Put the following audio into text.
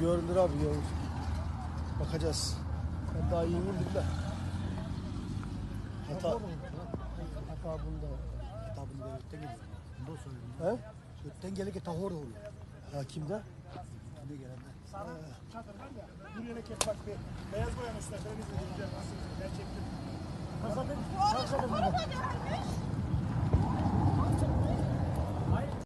Görünür abi görünür. Bakacağız. Ben daha yeni indim de. Hata, hata bunda. Hata bunu ben ötten geliyorum. Bunu da söyleyeyim. He? Ötten gelirken tahor oluyor. Ha kimde? Kimde Şimdi gelenler. Çadır var ya. Buraya kep bak bir beyaz boyamışlar. Ben izledim. Nasıl? Ben çektim. Kasabın. Kasabın.